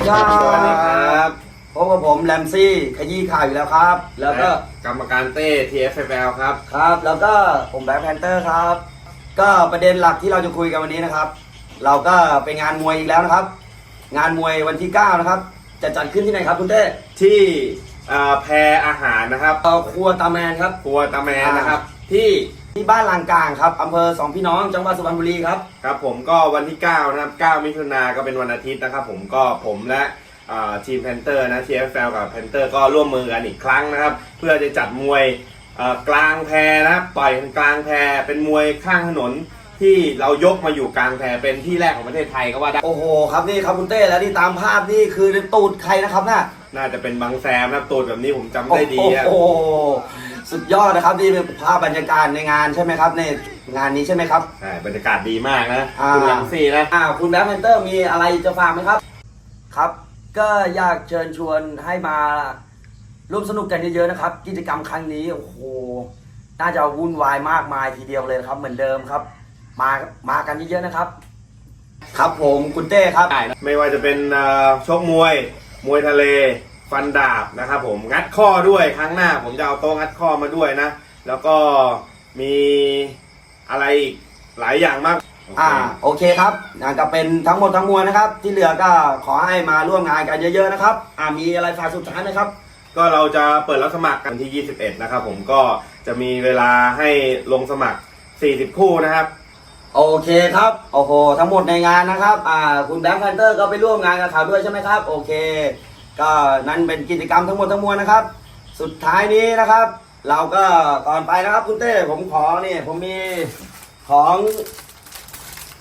ดีครับสวัสดีครับพบกับผมแรมซี่ขยี้ข่าวอยู่แล้วครับ แล้วก็กรรมการเต้ TFL ครับ ครับ แล้วก็ผมแบ็คแพนเตอร์ครับ ก็ประเด็นหลักที่เราจะคุยกันวันนี้นะครับ เราก็ไปงานมวยอีกแล้วนะครับ งานมวยวันที่ 9 นะครับ จะจัดขึ้นที่ไหนครับคุณเต้ ที่เอ่อแพรอาหารนะครับเอ่อครัวตาแมนครับ ครัวตาแมนนะครับ ที่ ที่บ้านลางกลางครับอำเภอสองพี่น้องจังหวัดสุพรรณบุรีครับ ครับผมก็วันที่ 9 นะครับ 9 มิถุนาก็เป็นวันอาทิตย์นะครับ ผมก็ผมและเอ่อทีมแพนเตอร์นะ TFL กับแพนเตอร์ก็ร่วมมือกันอีกครั้งนะครับ เพื่อจะจัดมวยเอ่อกลางแพรนะครับต่อยกันกลางแพรเป็นมวยข้างถนนที่เรายกมาอยู่กลางแพรเป็นที่แรกของประเทศไทยก็ว่าได้ โอ้โหครับนี่ครับคุณเต้แล้วที่ตามภาพนี่คือตูดใครนะครับน่ะน่าจะเป็นบางแซมนะครับตูดแบบนี้ผมจำได้ดีอะ โอ้โห สุดยอดนะครับนี่เป็นภาพบรรยากาศในงานใช่ไหมครับในงานนี้ใช่ไหมครับ ใช่บรรยากาศดีมากนะอ่า คุณลังซี่นะอ่าคุณแบ็คแพนเตอร์มีอะไรจะฝากไหมครับ ครับ ก็อยากเชิญชวนให้มาร่วมสนุกกันเยอะๆนะครับ กิจกรรมครั้งนี้โอ้โหน่าจะวุ่นวายมากมายทีเดียวเลยครับ เหมือนเดิมครับ มามากันเยอะๆนะครับ ครับผมคุณเต้ครับไม่ว่าจะเป็นเอ่อชกมวย มวยทะเล ฟันดาบนะครับผมงัดข้อด้วยครั้งหน้า ผมจะเอาโต๊ะงัดข้อมาด้วยนะ แล้วก็มีอะไรอีกหลายอย่างมาก อ่าโอเคครับอ่าก็เป็นทั้งหมดทั้งมวลนะครับ ที่เหลือก็ขอให้มาร่วมงานกันเยอะๆนะครับ อ่ามีอะไรฝากสุดท้ายไหมครับ ก็เราจะเปิดรับสมัครกันที่ 21 นะครับผมก็จะมีเวลาให้ลงสมัคร 40 คู่นะครับ โอเคครับโอ้โหทั้งหมดในงานนะครับ อ่าคุณแบงค์แพนเตอร์ก็ไปร่วมงานกับเขาด้วยใช่ไหมครับ โอเค ก็นั่นเป็นกิจกรรมทั้งหมดทั้งมวลนะครับ สุดท้ายนี้นะครับ เราก็ก่อนไปนะครับคุณเต้ผมขอนี่ผมมีของ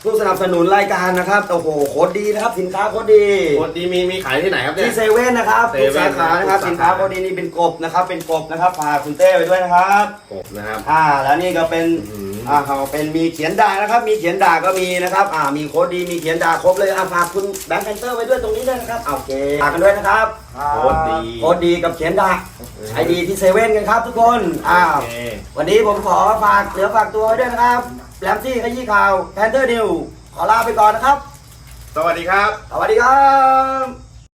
ผู้สนับสนุนรายการนะครับโอ้โหโคตรดีนะครับ สินค้าโคตรดีโคตรดีมีมีขายที่ไหนครับเนี่ยที่เซเว่นนะครับเซทุกเว่สานขานะครับทุกสาขาสินค้าโคตรดีนี่เป็นกบนะครับ เป็นกบนะครับฝากคุณเต้ไปด้วยนะครับกบนะครับอ่าแล้วนี่ก็เป็น อืม อ่าเขาเป็นมีเขียนด่านะครับ มีเขียนด่าก็มีนะครับ อ่า มีโค้ดดี มีเขียนด่าครบเลยอ่าฝากคุณแบงค์แพนเตอร์ไว้ด้วยตรงนี้ด้วยนะครับโอเคฝากกันด้วยนะครับโค้ดดี โค้ดดีกับเขียนด่าใช้ดีที่เซเว่นกันครับทุกคนอ้าวโอเควันนี้ผมขอฝากเหลือฝากตัวไว้ด้วยนะครับแรมซี่ขยี้ข่าวแพนเตอร์นิวขอลาไปก่อนนะครับ สวัสดีครับ สวัสดีครับ